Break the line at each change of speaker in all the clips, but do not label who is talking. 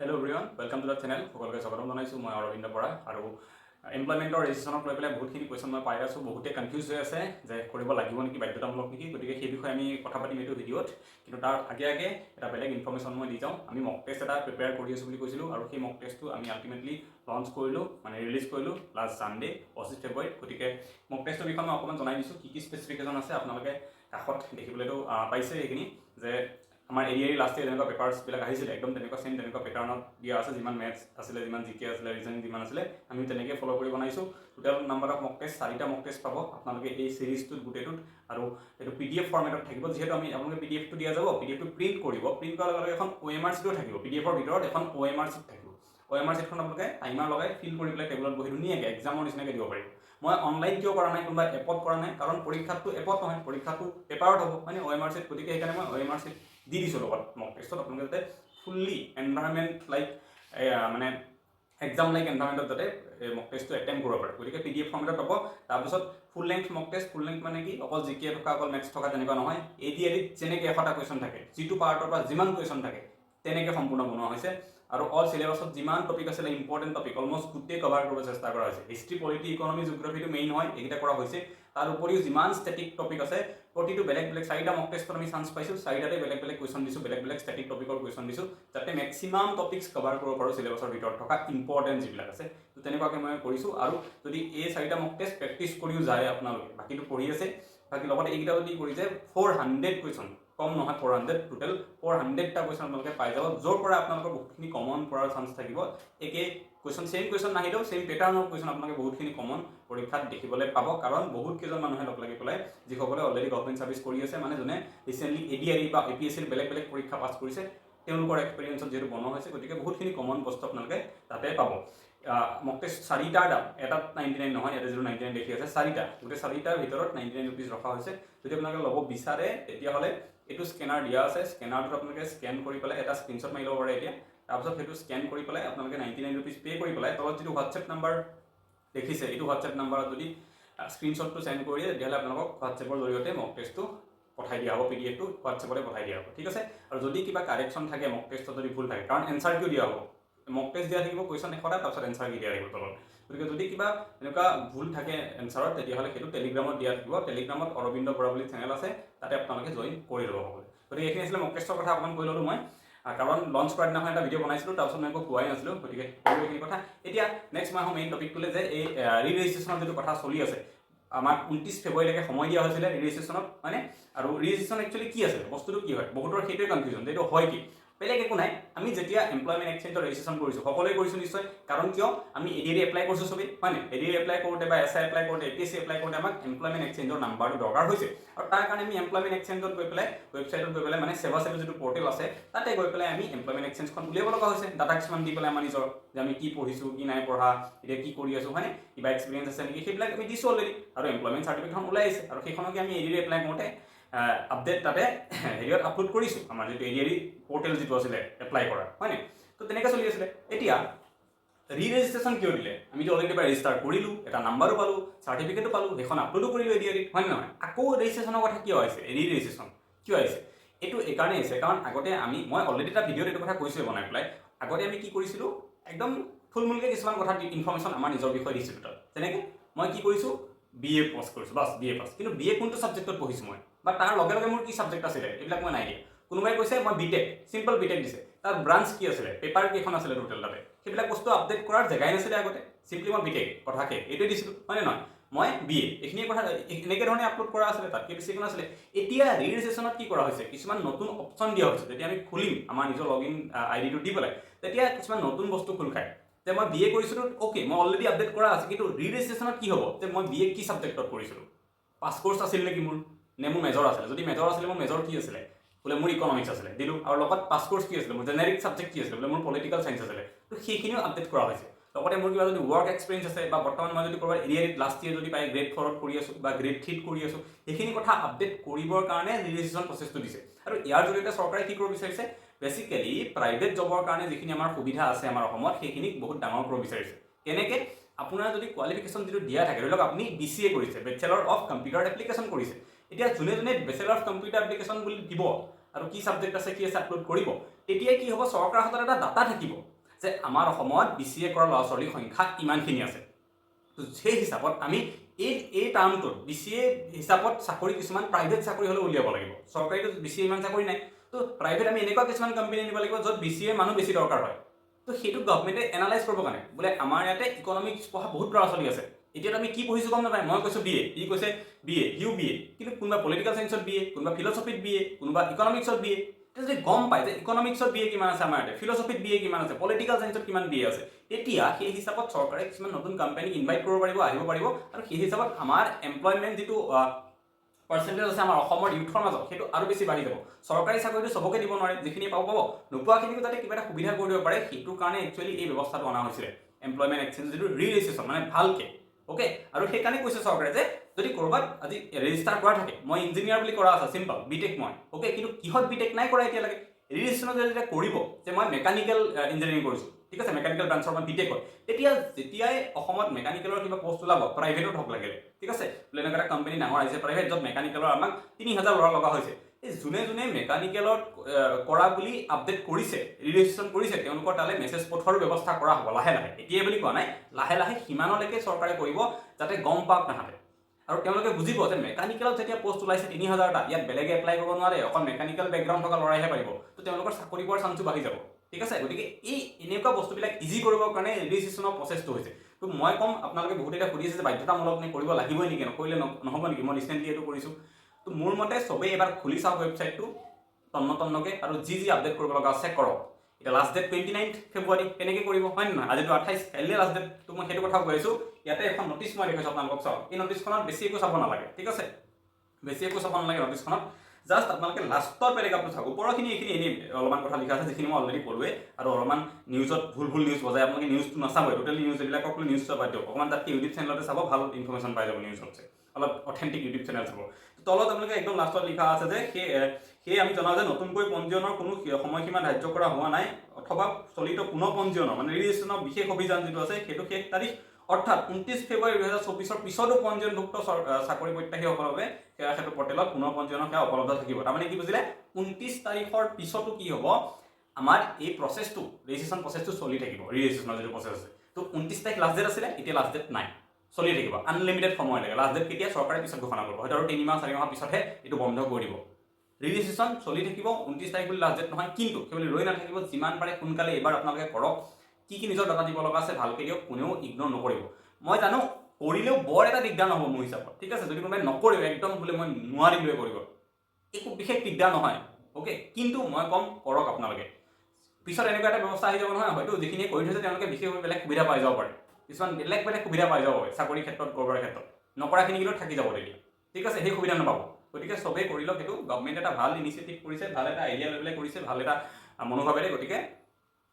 Hello' everyone welcome to the channel সকলোকে স্বাগতম জনাইছোঁ। মই অৰবিন্দ বৰা আৰু এমপ্লয়মেণ্টৰ ৰেজিষ্ট্ৰেশ্যনক লৈ পেলাই বহুতখিনি কুৱেশ্যন মই পাই আছোঁ। বহুতে কনফিউজ হৈ আছে যে কৰিব লাগিব নেকি, বাধ্যতামূলক নেকি। গতিকে সেই বিষয়ে আমি কথা পাতিম এইটো ভিডিঅ'ত। কিন্তু তাৰ আগে আগে এটা বেলেগ ইনফৰ্মেশ্যন মই দি যাওঁ। আমি মক টেষ্ট এটা প্ৰিপেয়াৰ কৰি আছোঁ বুলি কৈছিলোঁ আৰু সেই মক টেষ্টটো আমি আল্টিমেটলি লঞ্চ কৰিলোঁ মানে ৰিলিজ কৰিলোঁ লাষ্ট ছানডে পঁচিছ ফেব্ৰুৱাৰীত গতিকে মক টেষ্টৰ বিষয়ে মই অকণমান জনাই দিছোঁ। কি কি স্পেচিফিকেশ্যন আছে আপোনালোকে কাষত দেখিবলৈতো পাইছে সেইখিনি। যে আমাৰ এৰিয়াৰী লাষ্ট ইয়েৰ যেনেকুৱা পেপাৰ্ছবিলাক আহিছিলে, একদম তেনেকুৱা চেম তেনেকুৱা পেটাৰ্ণত দিয়া আছে, যিমান মেথছ আছিলে, যিমান জি কে আছিলে ৰিজনিং যিমান আছিলে আমি তেনেকৈ ফ'ল' কৰি বনাইছোঁ। Total number of mock test চাৰিটা মক টেষ্ট পাব আপোনালোকে এই চিৰিজটোত গোটেইটোত। আৰু এইটো পি ডি এফ ফৰ্মেটত থাকিব, যিহেতু আমি আপোনালোকে পি ডি এফটো দিয়া যাব পি ডি এফটো প্ৰিণ্ট কৰিব। প্ৰিণ্ট কৰাৰ লগে লগে এখন অ' এম আৰ চিটো থাকিব। পি ডি এফৰ ভিতৰত এখন অ' এম আৰ চিট থাকিব। অ' এম আৰ চিটখন আপোনালোকে টাইমাৰ লগাই ফিল কৰি পেলাই টেবুলত বহি ধুনীয়াকৈ এক্সামৰ নিচিনাকৈ দিব পাৰিব মই অনলাইন কিয় কৰা নাই, কোনোবা এপত কৰা নাই, কাৰণ পৰীক্ষাটো এপত নহয় পৰীক্ষাটো পেপাৰত হ'ব মানে অ' এম আৰ চিট গতিকে সেইকাৰণে মই অ' এম আৰ চিট দি দিছোঁ লগত মক টেষ্টত আপোনালোকে যাতে ফুল্লি এনভাইৰমেণ্ট লাইক মানে এক্সাম লাইক এনভাইৰমেণ্টত যাতে মক টেষ্টটো এটেম্প কৰিব পাৰে। গতিকে পি ডি এফ ফৰ্মেটত পাব তাৰপিছত full length mock test full length মানে কি, অকল জি কে থকা, অকল মেথছ থকা তেনেকুৱা নহয় এ ডি এডিত যেনেকৈ এশটা কুৱেশ্যন থাকে, যিটো পাৰ্টৰ পৰা যিমান কুৱেশ্যন থাকে, তেনেকৈ সম্পূৰ্ণ বনোৱা হৈছে। আৰু অল চিলেবাছত যিমান টপিক আছিলে ইম্পৰ্টেণ্ট টপিক অলমষ্ট গোটেই কভাৰ কৰিব চেষ্টা কৰা হৈছে। হিষ্ট্ৰী পলিটি ইকনমি জিঅ'গ্ৰাফিটো মেইন হয়, এইকেইটা কৰা হৈছে। তাৰ উপৰিও যিমান ষ্টেটিক টপিক আছে, প্ৰতিটো বেলেগ বেলেগ, চাৰিটা মক টেষ্টত আমি চান্স পাইছোঁ, চাৰিটাতে বেলেগ বেলেগ কুৱেশ্যন দিছোঁ, বেলেগ বেলেগ ষ্টেটিক টপিকৰ কুৱেশ্যন দিছোঁ, যাতে মেক্সিমাম টপিক্স কভাৰ কৰিব পাৰোঁ চিলেবাছৰ ভিতৰত থকা ইম্পৰ্টেণ্ট যিবিলাক আছে। তো তেনেকুৱাকৈ মই কৰিছোঁ। আৰু যদি এই চাৰিটা মক টেষ্ট প্ৰেক্টিচ কৰিও যায় আপোনালোকে, বাকীটো পঢ়ি আছে, বাকী লগতে এইকেইটা যদি কৰিছে ফ'ৰ হাণ্ড্ৰেড কুৱেশ্যন কম নহয় ফ'ৰ হাণ্ড্ৰেড টোটেল ফ'ৰ হাণ্ড্ৰেডটা কুৱেশ্যন আপোনালোকে পাই যাব, য'ৰ পৰা আপোনালোকৰ বহুতখিনি কমন পৰাৰ চান্স থাকিব। একে কুৱেশ্যন ছেইম কুৱেশ্যন নাহিলেও ছেইম পেটাৰ্ণৰ কুৱেশ্যন আপোনালোকে বহুতখিনি কমন পৰীক্ষাত দেখিবলৈ পাব, কাৰণ বহুত কেইজন মানুহে লগ লাগি পেলাই যিসকলে অলৰেডি গভমেণ্ট ছাৰ্ভিচ কৰি আছে মানে যোনে ৰিচেণ্টলি এ ডি আৰ ই বা এ পি এছ চিৰ বেলেগ বেলেগ পৰীক্ষা পাছ কৰিছে, তেওঁলোকৰ এক্সপিৰিয়েঞ্চত যিহেতু বনোৱা হৈছে, গতিকে বহুতখিনি কমন বস্তু আপোনালোকে তাতে পাব। মক টেষ্ট চাৰিটাৰ দাম, এটাত নাইণ্টি নাইন নহয়, ইয়াতে যিটো নাইণ্টি নাইন দেখি আছে, চাৰিটা, গোটেই চাৰিটাৰ ভিতৰত নাইণ্টি নাইন ৰুপিজ ৰখা হৈছে। যদি আপোনালোকে ল'ব বিচাৰে, তেতিয়াহ'লে এইটো স্কেনাৰ দিয়া আছে। স্কেনাৰটোত আপোনালোকে স্কেন কৰি পেলাই এটা স্ক্ৰীনশ্বট মাৰি ল'ব পাৰে এতিয়া। তাৰপিছত সেইটো স্কেন কৰি পেলাই আপোনালোকে নাইণ্টি নাইন ৰুপিজ পে' কৰি পেলাই তলত যিটো হোৱাটছএপ নাম্বাৰ দেখিছে, এইটো হোৱাটছএপ নাম্বাৰত যদি স্ক্ৰীনশ্বটটো চেণ্ড কৰি দিয়ে, তেতিয়াহ'লে আপোনালোকক হোৱাটছএপৰ জৰিয়তে মক টেষ্টটো পঠাই দিয়া হ'ব পি ডি এফটো হোৱাটছএপতে পঠাই দিয়া হ'ব, ঠিক আছে? আৰু যদি কিবা কাৰেকশ্যন থাকে মক টেষ্টত যদি ভুল থাকে, কাৰণ এনচাৰ কিয় দিয়া হ'ব? মক টেষ্ট দিয়া থাকিব কুৱেশ্যন এশটা, তাৰপিছত এনচাৰ কি দিয়া থাকিব তলত? গতিকে যদি কিবা এনেকুৱা ভুল থাকে এনচাৰত তেতিয়াহ'লে সেইটো টেলিগ্ৰামত দিয়া থাকিব। টেলিগ্ৰামত অৰবিন্দ বৰা বুলি চেনেল আছে, তাতে আপোনালোকে জইন কৰি ল'ব সকলোৱে। গতিকে এইখিনি আছিলে মক কথা অকণমান কৈ ল'লোঁ মই। কাৰণ লঞ্চ কৰাৰ দিনাখন এটা ভিডিঅ' বনাইছিলোঁ তাৰপিছত মই একো কোৱাই নাছিলোঁ। গতিকে এইখিনি কথা। এতিয়া নেক্সট আহোঁ মেইন টপিকটোলৈ যে এই ৰি ৰেজিষ্ট্ৰেশ্যনৰ যিটো কথা চলি আছে আমাক ঊনত্ৰিছ ফেব্ৰুৱাৰীলৈকে সময় দিয়া হৈছিলে ৰেজিষ্ট্ৰেশ্যনত হয়নে? আৰু ৰেজিষ্ট্ৰেশ্যন একচুৱেলি কি আছিলে? বস্তুটো কি হয়? বহুতৰ সেইটোৱে কনফিউজন এইটো হয় কি? বেলেগ একো নাই। আমি যেতিয়া এমপ্লয়মেণ্ট এক্সচেঞ্জৰ ৰেজিষ্ট্ৰেশ্যন কৰিছোঁ, সকলোৱে কৰিছোঁ নিশ্চয়। কাৰণ কিয়? আমি এ ডি আৰ এপ্লাই কৰিছোঁ চবেই, হয় নাই? এ ডি এপ্লাই কৰোঁতে বা এছ আই এপ্লাই কৰোঁতে A P S C apply কৰোঁতে আমাক এমপ্লয়মেণ্ট এক্সচেঞ্জৰ নাম্বাৰটো দৰকাৰ হৈছে। আৰু তাৰ কাৰণে আমি এমপ্লয়মেণ্ট এক্সচেঞ্জত গৈ পেলাই ৱেবছাইটত গৈ পেলাই মানে সেৱা সেৱৰ যিটো পৰ্টেল আছে, তাতে গৈ পেলাই আমি এমপ্লয়মেণ্ট এক্সচেঞ্জখন উলিয়াব লগা হৈছে। ডাটা কিছুমান দি পেলাই আমাৰ নিজৰ, যে আমি কি পঢ়িছোঁ, কি নাই পঢ়া, এতিয়া কি কৰি আছোঁ হয়নে কিবা এক্সপিৰিয়েঞ্চ আছে নেকি? সেইবিলাক আমি দিছোঁ অলৰেডি আৰু এমপ্লয়মেণ্ট চাৰ্টিফিকেটখন ওলাই আহিছে। আৰু সেইখনকে আমি এ ডি এপ্লাই কৰোঁতে আপডেট তাতে হেৰিয়ত আপলোড কৰিছোঁ। আমাৰ যিটো এ পৰ্টেল যিটো আছিলে এপ্লাই কৰা, হয়নে? তো তেনেকৈ চলি আছিলে। এতিয়া ৰি ৰেজিষ্ট্ৰেশ্যন কিয় দিলে? আমিতো অলৰেডি এবাৰ ৰেজিষ্টাৰ কৰিলোঁ, এটা নাম্বাৰো পালোঁ চাৰ্টিফিকেটো পালোঁ, সেইখন আপলোডো কৰিলোঁ এ ডি হয় নে নহয়? আকৌ ৰেজিষ্ট্ৰেশ্যনৰ কথা কিয় আহিছে? ৰি ৰেজিষ্ট্ৰেশ্যন কিয় আহিছে? এইটো এইকাৰণে আহিছে, কাৰণ আগতে আমি, মই অলৰেডি এটা ভিডিঅ'ত এইটো কথা কৈছোঁৱে বনাই পেলাই। আগতে আমি কি কৰিছিলোঁ? একদম থুলমূলকৈ কিছুমান কথা ইনফৰ্মেশ্যন আমাৰ নিজৰ বিষয়ে দিছিলোঁ তাত। যেনেকৈ মই কি কৰিছোঁ? বি এ পাছ কৰিছোঁ বাছ বি এ পাছ কিন্তু বি এ কোনটো ছাবজেক্টত পঢ়িছোঁ মই? বা তাৰ লগে লগে মোৰ কি ছাবজেক্ট আছিলে? এইবিলাক মই নাই দিয়া। কোনোবাই কৈছে মই B tech simple B tech দিছে। তাৰ ব্ৰাঞ্চ কি আছিলে? পেপাৰ কেইখন আছিলে টোটেল তাতে। সেইবিলাক বস্তু আপডেট কৰাৰ জেগাই নাছিলে আগতে। চিম্পলি মই বি টেক কথাকে এইটোৱে দিছিলোঁ হয়নে নহয়? মই বি এ এইখিনিয়ে কথা এনেকৈ ধৰণে আপলোড কৰা আছিলে তাতকৈ বেছি একো নাছিলে এতিয়া ৰি ৰেজিষ্ট্ৰেশ্যনত কি কৰা হৈছে? কিছুমান নতুন অপশ্যন দিয়া হৈছে। যেতিয়া আমি খুলিম আমাৰ নিজৰ লগ ইন আই ডিটো দি পেলাই তেতিয়া কিছুমান নতুন বস্তু খোল খায়। যে মই বি এ কৰিছিলোঁ অ'কে মই অলৰেডি আপডেট কৰা আছে, কিন্তু ৰি ৰেজিষ্ট্ৰেশ্যনত কি হ'ব? যে মই বি এ কি ছাবজেক্টত কৰিছিলোঁ? পাছ কৰ্চ আছিল নেকি মোৰ? নে মোৰ মেজৰ আছিলে? যদি মেজৰ আছিলে, মোৰ মেজৰ কি আছিলে? বোলে মোৰ ইকনমিক্স আছিলে, দিলোঁ। আৰু লগত পাছ কৰ্চ কি আছিলে? মোৰ জেনেৰিক ছাবজেক্ট কি আছিলে? বোলে মোৰ পলিটিকেল চায়েন্স আছিলে। তো সেইখিনিও আপডেট কৰা হৈছে। লগতে মোৰ কিবা যদি ৱৰ্ক এক্সপিৰিয়েঞ্চ আছে, বা বৰ্তমান মই যদি ক'ৰবাত এৰিয়াত লাষ্ট ইয়েৰ যদি পাই গ্ৰেড ফ'ৰত কৰি আছোঁ, বা গ্ৰেড থ্ৰীত কৰি আছোঁ, সেইখিনি কথা আপডেট কৰিবৰ কাৰণে ৰিজিষ্ট্ৰেশ্যন প্ৰচেছটো দিছে। আৰু ইয়াৰ জৰিয়তে চৰকাৰে কি কৰিব বিচাৰিছে? বেচিকেলি প্ৰাইভেট জবৰ কাৰণে যিখিনি আমাৰ সুবিধা আছে আমাৰ অসমত, সেইখিনিক বহুত ডাঙৰ কৰিব বিচাৰিছে। কেনেকৈ? আপোনাৰ যদি কোৱালিফিকেশ্যন যিটো দিয়া থাকে, ধৰি লওক আপুনি বি চি এ কৰিছে বেচেলৰ অফ কম্পিউটাৰ এপ্লিকেশ্যন কৰিছে। এতিয়া যোনে যোনে বেচেলৰ অফ কম্পিউটাৰ এপ্লিকেশ্যন বুলি দিব আৰু কি ছাবজেক্ট আছে, কি আছে আপলোড কৰিব, তেতিয়া কি হ'ব, চৰকাৰৰ হাতত এটা ডাটা থাকিব যে আমাৰ অসমত বি চি এ কৰা ল'ৰা ছোৱালীৰ সংখ্যা ইমানখিনি আছে। সেই হিচাপত আমি এই এই টাৰ্মটোত বি চি এ হিচাপত চাকৰি কিছুমান প্ৰাইভেট চাকৰি হ'লেও উলিয়াব লাগিব। চৰকাৰীটো বি চি এ ইমান চাকৰি নাই। তো প্ৰাইভেট আমি এনেকুৱা কিছুমান কোম্পানী নিব লাগিব য'ত বি চি এ মানুহ বেছি দৰকাৰ হয়। তো সেইটো গভমেণ্টে এনালাইজ কৰিব কাৰণে। বোলে আমাৰ ইয়াতে ইকনমিক্স পঢ়া বহুত ল'ৰা ছোৱালী আছে। এতিয়াতো আমি কি পঢ়িছোঁ গম নাপায়। মই কৈছোঁ বি এ ই কৈছে বি এ সিও বি এ কিন্তু কোনোবা পলিটিকেল চায়েন্সত বি এ কোনোবা ফিলচফিত বি এ কোনোবা ইকনমিক্সত বি এ যদি গম পায় যে ইকনমিক্সত বি এ কিমান আছে আমাৰ ইয়াতে ফিলচফিত বি এ কিমান আছে পলিটিকেল চায়েন্সত কিমান বি এ আছে তেতিয়া সেই হিচাপত চৰকাৰে কিছুমান নতুন কোম্পানীক ইনভাইট কৰিব পাৰিব, আহিব পাৰিব। আৰু সেই হিচাপত আমাৰ এমপ্লয়মেণ্ট যিটো পাৰ্চেণ্টেজ আছে আমাৰ অসমৰ ইউথৰ মাজত, সেইটো আৰু বেছি বাঢ়ি যাব। চৰকাৰী চাকৰিটো চবকে দিব নোৱাৰে, যিখিনি পাব পাব। নোপোৱাখিনিকো যাতে কিবা এটা সুবিধা কৰি দিব পাৰে সেইটোৰ কাৰণে একচুৱেলি এই ব্যৱস্থাটো অনা হৈছিলে। এমপ্লয়মেণ্ট এক্সচেঞ্জ যিটো ৰিৰেজিষ্ট্ৰেশ্যন মানে ভালকে অ'কে আৰু সেইকাৰণে কৈছে চৰকাৰে যে, যদি ক'ৰবাত আজি ৰেজিষ্টাৰ কৰা থাকে, মই ইঞ্জিনিয়াৰ বুলি কৰা আছে চিম্পল বি টেক মই অ'কে কিন্তু কিহত বি টেক নাই কৰা এতিয়ালৈকে? ৰেজিষ্ট্ৰেশ্যনত যেতিয়া কৰিব, যে মই মেকানিকেল ইঞ্জিনিয়াৰিং কৰিছোঁ ঠিক আছে মেকানিকেল ব্ৰাঞ্চৰ মই বি টেক তেতিয়া যেতিয়াই অসমত মেকানিকেলৰ কিবা পষ্ট ওলাব প্ৰাইভেটত হওক লাগিলে, ঠিক আছে? বোলে এনেকুৱা এটা কোম্পানী ডাঙৰ আহিছে প্ৰাইভেট য'ত মেকানিকেলৰ আমাক তিনি হাজাৰ ল'ৰা লগা হৈছে। এই যোনে যোনে মেকানিকেলত কৰা বুলি আপডেট কৰিছে ৰেজিষ্ট্ৰেশ্যন কৰিছে, তেওঁলোকৰ তালৈ মেছেজ পঠোৱাৰো ব্যৱস্থা কৰা হ'ব, লাহে লাহে। এতিয়াই বুলি কোৱা নাই, লাহে লাহে সিমানলৈকে চৰকাৰে কৰিব যাতে গম পাওক তাহাঁতে আৰু তেওঁলোকে বুজিব যে মেকানিকেলত যেতিয়া পষ্ট ওলাইছে তিনি হাজাৰটা, ইয়াত বেলেগে এপ্লাই কৰিব নোৱাৰে, অকল মেকানিকেল বেকগ্ৰাউণ্ড থকা ল'ৰাইহে পাৰিব। তো তেওঁলোকৰ চাকৰি পোৱাৰ চান্সটো বাঢ়ি যাব। ঠিক আছে? গতিকে এই এনেকুৱা বস্তুবিলাক ইজি কৰিবৰ কাৰণে ৰেজিষ্ট্ৰেশ্যনৰ প্ৰচেছটো হৈছে। তো মই ক'ম, আপোনালোকে বহুত এতিয়া সুধি আছে যে বাধ্যতামূলক নে কৰিব লাগিবই নেকি? নকৰিলে নহ'ব নেকি? মই ৰিচেণ্টলি এইটো কৰিছোঁ। তো মোৰ মতে চবেই এবাৰ খুলি চাওক ৱেবছাইটটো তন্ন তন্নকৈ, আৰু যি যি আপডেট কৰিব লগা আছে কৰক। এতিয়া last date twenty nine February কেনেকৈ কৰিব, হয় নে নহয়? আজিতো আঠাইছ, কাইলৈ লাষ্ট ডেট তো মই সেইটো কথা কৈ আছোঁ ইয়াতে এখন নটিচ মই দেখাইছোঁ আপোনালোকক চাওক। এই নটিচখনত বেছি একো চাব নালাগে, ঠিক আছে? বেছি একো চাব নালাগে নটিচখনত জাষ্ট আপোনালোকে লাষ্টৰ পেৰেগ্ৰাফটো চাওক ওপৰখিনি এইখিনি এনেই, অলপমান কথা লিখা আছে, যিখিনি মই অলৰেডি ক'লোৱে আৰু অলপমান নিউজত ভুল ভুল নিউজ বজাই আপোনালোকে নিউজটো নাচাবই টোটেলি নিউজ এইবিলাকক নিউজ চাব, দিয়ক। অকণমান তাতকৈ ইউটিউব চেনেলতে চাব, ভালো ইনফৰ্মেশ্যন পাই যাব নিউজতছে অলপ অথেণ্টিক ইউটিউব চেনেল চাব। তলত আপোনালোকে একদম লাষ্টত লিখা আছে যে, সেই সেয়ে আমি জনাওঁ যে, নতুনকৈ পঞ্জীয়নৰ কোনো সময়সীমা ধাৰ্য কৰা হোৱা নাই, অথবা চলিত পুনৰ পঞ্জীয়নৰ মানে ৰেজিষ্ট্ৰেশ্যনৰ বিশেষ অভিযান যিটো আছে, সেইটো শেষ তাৰিখ অৰ্থাৎ ঊনত্ৰিছ ফেব্ৰুৱাৰী দুহেজাৰ চৌবিছৰ পিছতো পঞ্জীয়নভুক্ত চাকৰি প্ৰত্যাশীসকলৰ বাবে সেয়া সেইটো পৰ্টেলত পুনৰ পঞ্জীয়নৰ সেয়া উপলব্ধ থাকিব। তাৰমানে কি বুজিলে? ঊনত্ৰিছ তাৰিখৰ পিছতো কি হ'ব? আমাৰ এই প্ৰচেছটো ৰেজিষ্ট্ৰেশ্যন প্ৰচেছটো চলি থাকিব। ৰেজিষ্ট্ৰেশ্যনৰ যিটো প্ৰচেছ আছে। তো ঊনত্ৰিছ তাৰিখ লাষ্ট ডেট আছিলে, এতিয়া লাষ্ট ডেট নাই। চলি থাকিব। আনলিমিটেড সময় লাগে। লাষ্ট ডেট কেতিয়া? চৰকাৰে পিছত ঘোষণা কৰিব। হয়তো আৰু তিনিমাহ চাৰি মাহৰ পিছতহে এইটো বন্ধ কৰি দিব। ৰেজিষ্ট্ৰেশ্যন চলি থাকিব। ঊনত্ৰিছ তাৰিখ বুলি লাষ্ট ডেট নহয়, কিন্তু সেই বুলি ৰৈ নাথাকিব। যিমান পাৰে সোনকালে এইবাৰ আপোনালোকে কৰক। কি কি নিজৰ ডাটা দিব লগা আছে, ভালকৈ দিয়ক, কোনেও ইগন'ৰ নকৰিব। মই জানো, কৰিলেও বৰ এটা দিগদাৰ নহ'ব মোৰ হিচাপত। ঠিক আছে, যদি কোনোবাই নকৰিব, একদম বোলে মই নোৱাৰিলোৱে কৰিব। একো বিশেষ দিগদাৰ নহয় অ'কে কিন্তু মই ক'ম, কৰক আপোনালোকে। পিছত এনেকুৱা এটা ব্যৱস্থা আহি যাব নহয়, হয়তো যিখিনিয়ে কৰি থৈছে তেওঁলোকে বিশেষভাৱে বেলেগ সুবিধা পাই যাব পাৰে। কিছুমান বেলেগ বেলেগ সুবিধা পাই যাব পাৰে, চাকৰিৰ ক্ষেত্ৰত, কৰবাৰ ক্ষেত্ৰত। নকৰাখিনি কিন্তু থাকি যাব তেতিয়া। ঠিক আছে, সেই সুবিধা নাপাব। গতিকে চবেই কৰি লওক সেইটো গভমেণ্টে এটা ভালো ইনিচিয়েটিভ কৰিছে, ভালো এটা আইডিয়া লৈ পেলাই কৰিছে, ভালো এটা মনোভাৱেৰে গতিকে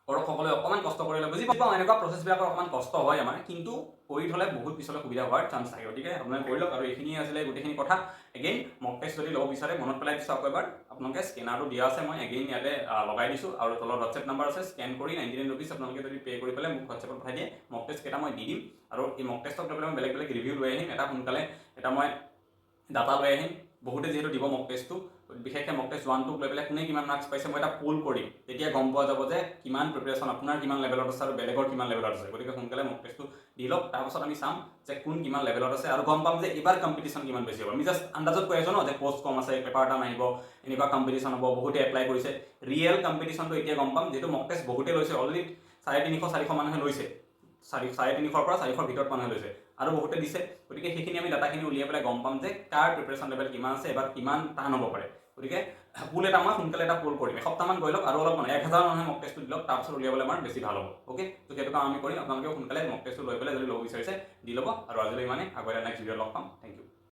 কৰক সকলোৱে অকণমান কষ্ট কৰিলে বুজি পাওঁ এনেকুৱা প্ৰচেছবিলাকৰ অকণমান কষ্ট হয় আমাৰ কিন্তু কৰি থ'লে বহুত পিছলৈ সুবিধা হোৱাৰ চান্স থাকে। গতিকে আপোনালোকে কৰি লওক আৰু এইখিনিয়ে আছিলে গোটেইখিনি কথা। এগেইন মক টেষ্ট যদি ল'ব বিচাৰে, মনত পেলাই আকৌ এবাৰ। আপোনালোকে স্কেনাৰটো দিয়া আছে, মই এগেইন ইয়াতে লগাই দিছোঁ আৰু তলত হোৱাটছএপ নাম্বাৰ আছে। স্কেন কৰি নাইণ্টি নাইন ৰুপিজ আপোনালোকে যদি পে' কৰি পেলাই মোক হোৱাটছএপত পঠাই দিয়ে মক টেষ্ট কেইটা মই দি দিম। আৰু এই মক টেষ্টক লৈ পেলাই মই বেলেগ বেলেগ ৰিভিউ লৈ আহিম। এটা সোনকালে, এটা মই ডাটা লৈ আহিম। বহুতে যিহেতু দিব মক টেষ্টটো বিশেষকৈ মক টেষ্ট ওৱান লৈ পেলাই কোনে কিমান মাৰ্কছ পাইছে, মই এটা পোল কৰিম। তেতিয়া গম পোৱা যাব যে কিমান প্ৰিপেৰেশ্যন আপোনাৰ কিমান লেভেলত আছে আৰু বেলেগৰ কিমান লেভেলত আছে। গতিকে সোনকালে মক টেষ্টটো দি লওক। তাৰপাছত আমি চাম যে কোন কিমান লেভেলত আছে আৰু গম পাম যে এইবাৰ কম্পিটিশ্যন কিমান বেছি হ'ব। আমি জাষ্ট আন্দাজত কৈ আছোঁ ন যে পষ্ট কম আছে পেপাৰ এটা নাহিব, এনেকুৱা কম্পিটিশ্যন হ'ব, বহুতে এপ্লাই কৰিছে। ৰিয়েল কম্পিটিশ্যনটো এতিয়া গম পাম, যিহেতু মক টেষ্ট বহুতে লৈছে অলৰেডি চাৰে তিনিশ, চাৰিশ মানুহে লৈছে। চাৰি, চাৰে তিনিশৰ পৰা চাৰিশৰ ভিতৰত মানুহে লৈছে। আৰু বহুতে দিছে। গতিকে সেইখিনি আমি ডাটাখিনি উলিয়াই পেলাই গম পাম যে কাৰ প্ৰিপেৰেশ্যন লেভেল কিমান আছে এবাৰ কিমান টান হ'ব পাৰে। গতিকে পুল এটা মই সোনকালে এটা পুল কৰিম এসপ্তাহমান গৈ লওক আৰু অলপ মানে এক হাজাৰ মানুহে মক টেষ্টটো দিলক তাৰপিছত উলিয়াবলৈ আমাৰ বেছি ভালো হ'ব। অ'কে তো সেইটো কাম আমি কৰিম। আপোনালোকেও সোনকালে মক টেষ্টটো লৈ পেলাই যদি ল'ব বিচাৰিছে, দি ল'ব। আৰু আজিলৈ ইমানে আগলৈ নেক্সট ভিডিঅ' লগ পাম। Thank you